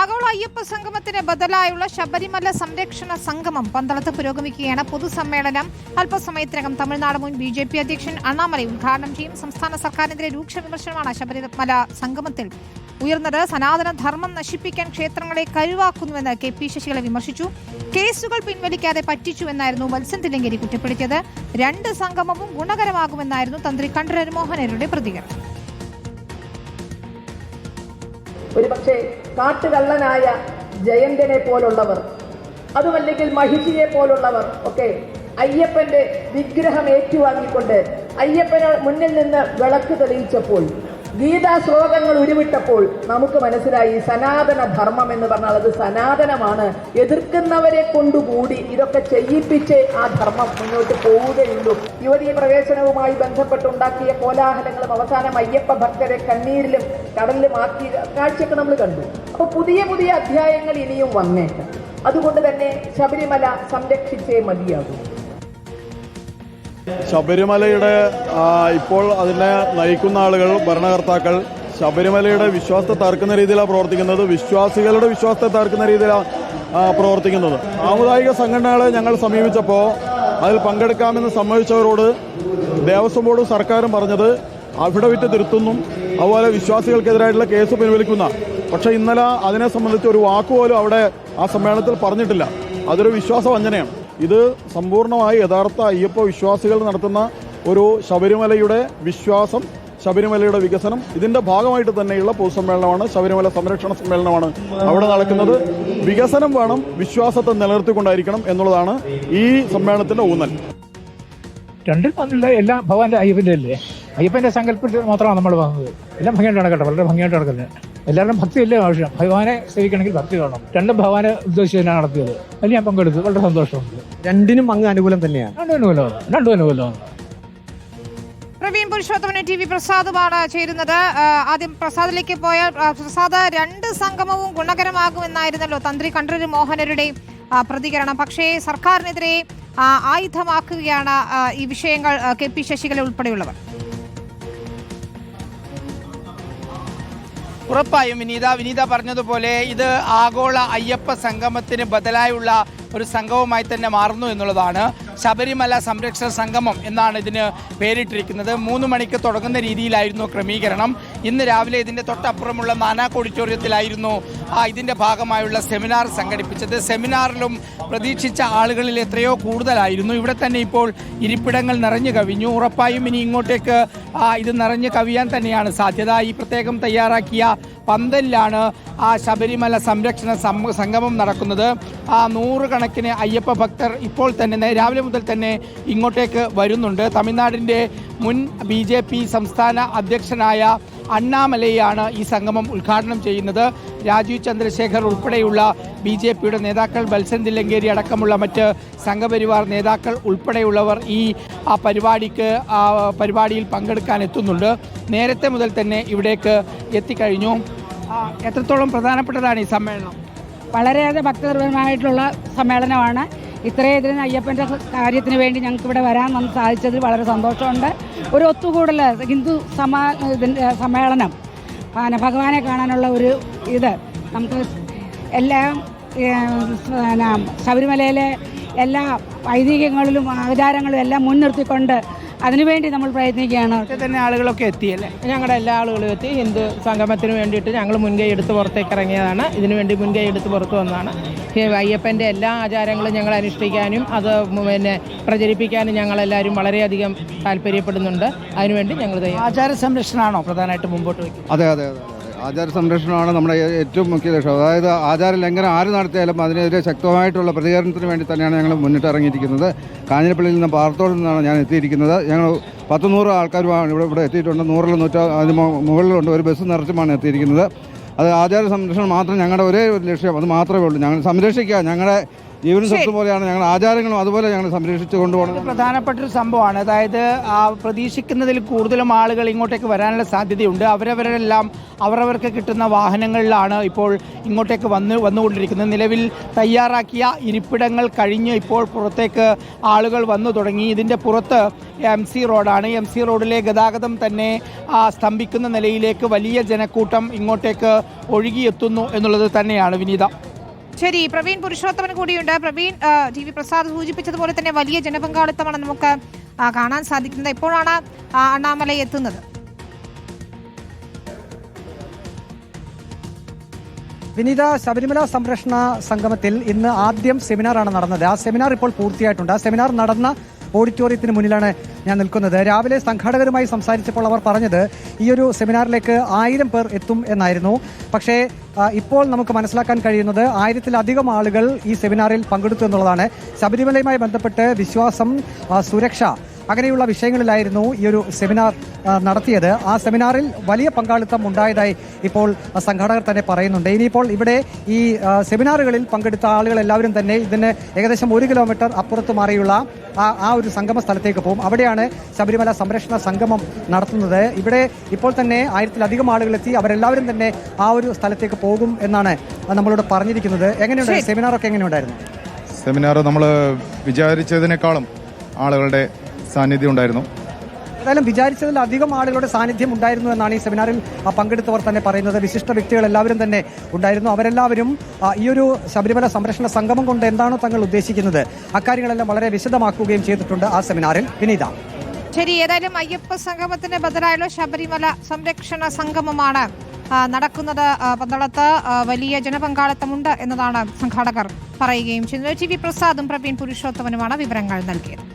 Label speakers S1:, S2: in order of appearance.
S1: ആഗോള അയ്യപ്പ സംഗമത്തിന് ബദലായുള്ള ശബരിമല സംരക്ഷണ സംഗമം പന്തളത്ത് പുരോഗമിക്കുകയാണ്. പൊതുസമ്മേളനം അല്പസമയത്തിനകം തമിഴ്നാട് മുൻ ബി ജെ പി അധ്യക്ഷൻ അണ്ണാമലൈ ഉദ്ഘാടനം ചെയ്യും. സംസ്ഥാന സർക്കാരിനെതിരെ രൂക്ഷ വിമർശനമാണ് ശബരിമല സംഗമത്തിൽ ഉയർന്നത്. സനാതന ധർമ്മം നശിപ്പിക്കാൻ ക്ഷേത്രങ്ങളെ കരുവാക്കുന്നുവെന്ന് കെ പി ശശികളെ വിമർശിച്ചു. കേസുകൾ പിൻവലിക്കാതെ പറ്റിച്ചുവെന്നായിരുന്നു മത്സ്യം തില്ലങ്കേരി കുറ്റപ്പെടുത്തിയത്. രണ്ട് സംഗമവും ഗുണകരമാകുമെന്നായിരുന്നു തന്ത്രി കണ്ഠരൻ മോഹനരുടെ പ്രതികരണം.
S2: ഒരുപക്ഷെ കാട്ടുകള്ളനായ ജയന്തനെ പോലുള്ളവർ അതുമല്ലെങ്കിൽ മഹിഷിയെ പോലുള്ളവർ ഒക്കെ അയ്യപ്പന്റെ വിഗ്രഹം ഏറ്റുവാങ്ങിക്കൊണ്ട് അയ്യപ്പന് മുന്നിൽ നിന്ന് വിളക്ക് തെളിയിച്ചപ്പോൾ ഗീതാ ശ്ലോകങ്ങൾ ഉരുവിട്ടപ്പോൾ നമുക്ക് മനസ്സിലായി സനാതന ധർമ്മം എന്ന് പറഞ്ഞാൽ അത് സനാതനമാണ്. എതിർക്കുന്നവരെ കൊണ്ടുകൂടി ഇതൊക്കെ ചെയ്യിപ്പിച്ച് ആ ധർമ്മം മുന്നോട്ട് പോവുകയുള്ളൂ. യുവതീ പ്രവേശനവുമായി ബന്ധപ്പെട്ടുണ്ടാക്കിയ കോലാഹലങ്ങളും അവസാനം അയ്യപ്പ ഭക്തരെ കണ്ണീരിലും കടലിലും ആക്കി കാഴ്ചയൊക്കെ നമ്മൾ കണ്ടു. അപ്പോൾ പുതിയ പുതിയ അധ്യായങ്ങൾ ഇനിയും വന്നേക്കാം. അതുകൊണ്ട് തന്നെ ശബരിമല സംരക്ഷിച്ചേ മതിയാകൂ.
S3: ശബരിമലയുടെ ഇപ്പോൾ അതിനെ നയിക്കുന്ന ആളുകൾ ഭരണകർത്താക്കൾ ശബരിമലയുടെ വിശ്വാസത്തെ തകർക്കുന്ന രീതിയിലാണ് പ്രവർത്തിക്കുന്നത്. വിശ്വാസികളുടെ വിശ്വാസത്തെ തകർക്കുന്ന രീതിയിലാണ് പ്രവർത്തിക്കുന്നത്. സാമുദായിക സംഘടനകളെ ഞങ്ങൾ സമീപിച്ചപ്പോൾ അതിൽ പങ്കെടുക്കാമെന്ന് സമ്മതിച്ചവരോട് ദേവസ്വം ബോർഡും സർക്കാരും പറഞ്ഞത് അവിടെ വിറ്റ് തിരുത്തുന്നു. അതുപോലെ വിശ്വാസികൾക്കെതിരായിട്ടുള്ള കേസ് പിൻവലിക്കുന്ന. പക്ഷേ ഇന്നലെ അതിനെ സംബന്ധിച്ച് ഒരു വാക്കുപോലും അവിടെ ആ സമ്മേളനത്തിൽ പറഞ്ഞിട്ടില്ല. അതൊരു വിശ്വാസ വഞ്ചനയാണ് ഇത് സമ്പൂർണമായി യഥാർത്ഥ അയ്യപ്പ വിശ്വാസികൾ നടത്തുന്ന ഒരു ശബരിമലയുടെ വിശ്വാസം ശബരിമലയുടെ വികസനം. ഇതിന്റെ ഭാഗമായിട്ട് തന്നെയുള്ള പൊതുസമ്മേളനമാണ് ശബരിമല സംരക്ഷണ സമ്മേളനമാണ് അവിടെ നടക്കുന്നത്. വികസനം വേണം വിശ്വാസത്തെ നിലനിർത്തിക്കൊണ്ടായിരിക്കണം എന്നുള്ളതാണ് ഈ സമ്മേളനത്തിന്റെ ഊന്നൽ.
S4: രണ്ടിൽ വന്നില്ല എല്ലാം ഭഗവാന്റെ അയ്യപ്പന്റെ അല്ലേ? അയ്യപ്പന്റെ സങ്കല്പത്തിൽ മാത്രമാണ് നമ്മൾ വന്നത്. എല്ലാം ഭംഗിയായിട്ട് നടക്കട്ടെ വളരെ ഭംഗിയായിട്ട് നടക്കുന്നത് എല്ലാവരും ഭക്തിയല്ലേ ആവശ്യം ഭഗവാനെ സേവിക്കണമെങ്കിൽ ഭക്തി വേണം. രണ്ടും ഭഗവാനെ ഉദ്ദേശിച്ച് തന്നെയാണ് നടത്തിയത്. അതിൽ ഞാൻ പങ്കെടുത്തു. വളരെ സന്തോഷമുണ്ട്.
S5: രണ്ടിനും അങ്ങ് അനുകൂലം തന്നെയാണ്.
S4: രണ്ടും അനുകൂലമാണ്. രണ്ടും അനുകൂലമാണ്.
S1: പ്രവീൺ പുരുഷോത്തമന് ടി വി പ്രസാദുമാണ് ചേരുന്നത്. ആദ്യം പ്രസാദിലേക്ക് പോയാൽ പ്രസാദ് രണ്ട് സംഗമവും ഗുണകരമാകുമെന്നായിരുന്നല്ലോ തന്ത്രി കണ്ഠരര് മോഹനരുടെ പ്രതികരണം. പക്ഷേ സർക്കാരിനെതിരെ ആയുധമാക്കുകയാണ് ഈ വിഷയങ്ങൾ കെ പി ശശികല ഉൾപ്പെടെയുള്ളവർ.
S6: ഉറപ്പായും വിനീത വിനീത പറഞ്ഞതുപോലെ ഇത് ആഗോള അയ്യപ്പ സംഗമത്തിന് ബദലായുള്ള ഒരു സംഘവുമായി തന്നെ മാറുന്നു എന്നുള്ളതാണ് ശബരിമല സംരക്ഷണ സംഗമം എന്നാണ് ഇതിന് പേരിട്ടിരിക്കുന്നത്. മൂന്ന് മണിക്ക് തുടങ്ങുന്ന രീതിയിലായിരുന്നു ക്രമീകരണം. ഇന്ന് രാവിലെ ഇതിന്റെ തൊട്ടപ്പുറമുള്ള നാനാക്ക് ഓഡിറ്റോറിയത്തിലായിരുന്നു ആ ഇതിന്റെ ഭാഗമായുള്ള സെമിനാർ സംഘടിപ്പിച്ചത്. സെമിനാറിലും പ്രതീക്ഷിച്ച ആളുകളിൽ എത്രയോ കൂടുതലായിരുന്നു. ഇവിടെ തന്നെ ഇപ്പോൾ ഇരിപ്പിടങ്ങൾ നിറഞ്ഞു കവിഞ്ഞു. ഉറപ്പായും ഇനി ഇങ്ങോട്ടേക്ക് ഇത് നിറഞ്ഞു കവിയാൻ തന്നെയാണ് സാധ്യത. ഈ പ്രത്യേകം തയ്യാറാക്കിയ പന്തലിലാണ് ആ ശബരിമല സംരക്ഷണ സംഗമം നടക്കുന്നത്. ആ നൂറുകണക്കിന് അയ്യപ്പ ഭക്തർ ഇപ്പോൾ തന്നെ രാവിലെ മുതൽ തന്നെ ഇങ്ങോട്ടേക്ക് വരുന്നുണ്ട്. തമിഴ്നാടിന്റെ മുൻ ബി ജെ പി സംസ്ഥാന അധ്യക്ഷനായ അണ്ണാമലയാണ് ഈ സംഗമം ഉദ്ഘാടനം ചെയ്യുന്നത്. രാജീവ് ചന്ദ്രശേഖർ ഉൾപ്പെടെയുള്ള ബി ജെ പിയുടെ നേതാക്കൾ ബൽസൻ തില്ലങ്കേരി അടക്കമുള്ള മറ്റ് സംഘപരിവാർ നേതാക്കൾ ഉൾപ്പെടെയുള്ളവർ ഈ ആ പരിപാടിക്ക് ആ പരിപാടിയിൽ പങ്കെടുക്കാൻ എത്തുന്നുണ്ട്. നേരത്തെ മുതൽ തന്നെ ഇവിടേക്ക് എത്തിക്കഴിഞ്ഞു. എത്രത്തോളം പ്രധാനപ്പെട്ടതാണ് ഈ സമ്മേളനം?
S7: വളരെയേറെ ഭക്തപരമായിട്ടുള്ള സമ്മേളനമാണ്. ഇത്രയധികം അയ്യപ്പന്റെ കാര്യത്തിന് വേണ്ടി ഞങ്ങൾക്ക് ഇവിടെ വരാൻ നമുക്ക് സാധിച്ചതിൽ വളരെ സന്തോഷമുണ്ട്. ഒരു ഒത്തുകൂടൽ ഹിന്ദു സമാ സമ്മേളനം ഭഗവാനെ കാണാനുള്ള ഒരു ഇത്. നമുക്ക് എല്ലാം ശബരിമലയിലെ എല്ലാ ഐതിഹ്യങ്ങളിലും ആചാരങ്ങളും എല്ലാം മുൻനിർത്തിക്കൊണ്ട് അതിനുവേണ്ടി നമ്മൾ പ്രയത്നിക്കുകയാണ്.
S6: തന്നെ ആളുകളൊക്കെ എത്തിയല്ലേ
S8: ഞങ്ങളുടെ എല്ലാ ആളുകളും എത്തി. ഹിന്ദു സംഗമത്തിന് വേണ്ടിയിട്ട് ഞങ്ങൾ മുൻകൈ എടുത്ത് പുറത്തേക്ക് ഇറങ്ങിയതാണ്. ഇതിനുവേണ്ടി മുൻകൈ എടുത്ത് പുറത്ത് വന്നതാണ്. അയ്യപ്പന്റെ എല്ലാ ആചാരങ്ങളും ഞങ്ങൾ അനുഷ്ഠിക്കാനും അത് പിന്നെ പ്രചരിപ്പിക്കാനും ഞങ്ങളെല്ലാവരും വളരെയധികം താല്പര്യപ്പെടുന്നുണ്ട്. അതിനുവേണ്ടി ഞങ്ങൾ
S6: ആചാര സംരക്ഷണമാണോ പ്രധാനമായിട്ട് മുമ്പോട്ട് വയ്ക്കുന്നത്?
S5: അതെ അതെ അതെ. ആചാര സംരക്ഷണമാണ് നമ്മുടെ ഏറ്റവും മുഖ്യ ലക്ഷ്യം. അതായത് ആചാര ലംഘനം ആര് നടത്തിയാലും അതിനെതിരെ ശക്തമായിട്ടുള്ള പ്രതികരണത്തിന് വേണ്ടി തന്നെയാണ് ഞങ്ങൾ മുന്നിട്ട് ഇറങ്ങിയിരിക്കുന്നത്. കാഞ്ഞിരപ്പള്ളിയിൽ നിന്ന് പാറത്തോട് നിന്നാണ് ഞാൻ എത്തിയിരിക്കുന്നത്. ഞങ്ങൾ പത്ത് നൂറ് ആൾക്കാരുമാണ് ഇവിടെ ഇവിടെ എത്തിയിട്ടുണ്ട്. നൂറിൽ നൂറ്റ അതിന് മുകളിലുണ്ട്. ഒരു ബസ് നിറച്ചുമാണ് എത്തിയിരിക്കുന്നത്. അത് ആചാര സംരക്ഷണം മാത്രം ഞങ്ങളുടെ ഒരേ ഒരു ലക്ഷ്യം. അത് മാത്രമേ ഉള്ളൂ. ഞങ്ങൾ സംരക്ഷിക്കുക. ഞങ്ങളുടെ ജീവനും സ്വത്ത് പോലെയാണ് ഞങ്ങൾ ആചാരങ്ങളും അതുപോലെ ഞങ്ങൾ സംരക്ഷിച്ചു കൊണ്ടുപോകണം
S6: പ്രധാനപ്പെട്ട ഒരു സംഭവമാണ്. അതായത് പ്രതീക്ഷിക്കുന്നതിൽ കൂടുതലും ആളുകൾ ഇങ്ങോട്ടേക്ക് വരാനുള്ള സാധ്യതയുണ്ട്. അവരവരെല്ലാം അവരവർക്ക് കിട്ടുന്ന വാഹനങ്ങളിലാണ് ഇപ്പോൾ ഇങ്ങോട്ടേക്ക് വന്ന് വന്നുകൊണ്ടിരിക്കുന്നത്. നിലവിൽ തയ്യാറാക്കിയ ഇരിപ്പിടങ്ങൾ കഴിഞ്ഞ് ഇപ്പോൾ പുറത്തേക്ക് ആളുകൾ വന്നു തുടങ്ങി. ഇതിന്റെ പുറത്ത് എം സി റോഡാണ്. എം സി റോഡിലെ ഗതാഗതം തന്നെ സ്തംഭിക്കുന്ന നിലയിലേക്ക് വലിയ ജനക്കൂട്ടം ഇങ്ങോട്ടേക്ക് ഒഴുകിയെത്തുന്നു എന്നുള്ളത് തന്നെയാണ് വിനീത.
S1: ശരി പ്രവീൺ പുരുഷോത്തമൻ കൂടിയുണ്ട്. പ്രവീൺ ടി വി പ്രസാദ് സൂചിപ്പിച്ചതുപോലെ തന്നെ വലിയ ജനപങ്കാളിത്തമാണ് നമുക്ക് കാണാൻ സാധിക്കുന്നത്. എപ്പോഴാണ് അണ്ണാമല എത്തുന്നത്?
S9: വിനീത ശബരിമല സംരക്ഷണ സംഗമത്തിൽ ഇന്ന് ആദ്യം സെമിനാറാണ് നടന്നത്. ആ സെമിനാർ ഇപ്പോൾ പൂർത്തിയായിട്ടുണ്ട്. ആ സെമിനാർ നടന്ന ഓഡിറ്റോറിയത്തിന് മുന്നിലാണ് ഞാൻ നിൽക്കുന്നത്. രാവിലെ സംഘാടകരുമായി സംസാരിച്ചപ്പോൾ അവർ പറഞ്ഞത് ഈ ഒരു സെമിനാറിലേക്ക് ആയിരം പേർ എത്തും എന്നായിരുന്നു. പക്ഷേ ഇപ്പോൾ നമുക്ക് മനസ്സിലാക്കാൻ കഴിയുന്നത് ആയിരത്തിലധികം ആളുകൾ ഈ സെമിനാറിൽ പങ്കെടുത്തു എന്നുള്ളതാണ്. ശബരിമലയുമായി ബന്ധപ്പെട്ട് വിശ്വാസം സുരക്ഷ അങ്ങനെയുള്ള വിഷയങ്ങളിലായിരുന്നു ഈ ഒരു സെമിനാർ നടത്തിയത്. ആ സെമിനാറിൽ വലിയ പങ്കാളിത്തം ഉണ്ടായതായി ഇപ്പോൾ സംഘാടകർ തന്നെ പറയുന്നുണ്ട്. ഇനിയിപ്പോൾ ഇവിടെ ഈ സെമിനാറുകളിൽ പങ്കെടുത്ത ആളുകൾ എല്ലാവരും തന്നെ ഇതിന് ഏകദേശം ഒരു കിലോമീറ്റർ അപ്പുറത്ത് മാറിയുള്ള ആ ആ ഒരു സംഗമ സ്ഥലത്തേക്ക് പോകും. അവിടെയാണ് ശബരിമല സംരക്ഷണ സംഗമം നടത്തുന്നത്. ഇവിടെ ഇപ്പോൾ തന്നെ ആയിരത്തിലധികം ആളുകൾ എത്തി അവരെല്ലാവരും തന്നെ ആ ഒരു സ്ഥലത്തേക്ക് പോകും എന്നാണ് നമ്മളോട് പറഞ്ഞിരിക്കുന്നത്. എങ്ങനെയുണ്ട്? സെമിനാറൊക്കെ എങ്ങനെയുണ്ടായിരുന്നു?
S10: സെമിനാർ നമ്മൾ വിചാരിച്ചതിനേക്കാളും ആളുകളുടെ സാന്നിധ്യം ഉണ്ടായിരുന്നു.
S9: ഏതായാലും വിചാരിച്ചതിലധികം ആളുകളുടെ സാന്നിധ്യം ഉണ്ടായിരുന്നു എന്നാണ് ഈ സെമിനാറിൽ ആ, പങ്കെടുത്തവർ തന്നെ പറയുന്നത്. വിശിഷ്ട വ്യക്തികൾ എല്ലാവരും തന്നെ ഉണ്ടായിരുന്നു. അവരെല്ലാവരും ഈ ഒരു ശബരിമല സംരക്ഷണ സംഗമം കൊണ്ട് എന്താണോ തങ്ങൾ ഉദ്ദേശിക്കുന്നത് അക്കാര്യങ്ങളെല്ലാം വളരെ വിശദമാക്കുകയും ചെയ്തിട്ടുണ്ട് ആ സെമിനാറിൽ. വിനീത
S1: ശരി ഏതായാലും അയ്യപ്പ സംഗമത്തിന് ബദലായുള്ള ശബരിമല സംരക്ഷണ സംഗമമാണ് നടക്കുന്നത് പന്തളത്ത് വലിയ ജനപങ്കാളിത്തമുണ്ട് എന്നതാണ് സംഘാടകർ പറയുകയും ചെയ്യുന്നത്. ടി വി പ്രസാദും പ്രവീൺ പുരുഷോത്തമനുമാണ് വിവരങ്ങൾ നൽകിയത്.